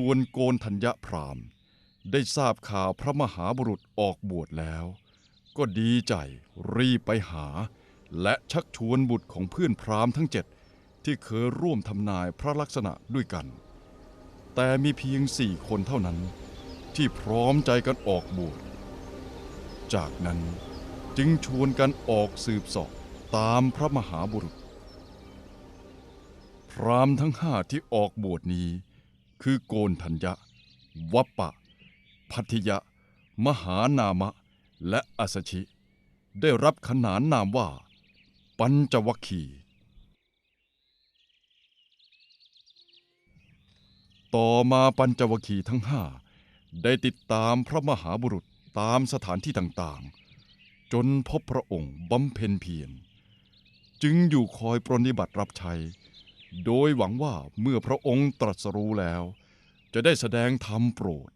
ส่วนโกนธัญญพรามได้ทราบข่าวพระมหาบุรุษออกบวชแล้ว ก็ดีใจรีบไปหา และชักชวนบุตรของเพื่อนพรามทั้งเจ็ดที่เคยร่วมทำนายพระลักษณะด้วยกัน แต่มีเพียงสี่คนเท่านั้น ที่พร้อมใจกันออกบวชจากนั้นจึงชวนกันออกสืบสอบตามพระมหาบุรุษ พรามทั้งห้าที่ออกบวชนี้ คือโกนธัญญะ วัปปะ พัทยะ มหานามะ และอัสชิ ได้รับขนานนามว่า ปัญจวัคคีต่อมาปัญจวัคคีย์ทั้งห้าได้ติดตามพระมหาบุรุษตามสถานที่ต่างๆ จนพบพระองค์บำเพ็ญเพียรจึงอยู่คอยปรนิบัติรับใช้ โดยหวังว่าเมื่อพระองค์ตรัสรู้แล้ว จะได้แสดงธรรมโปรด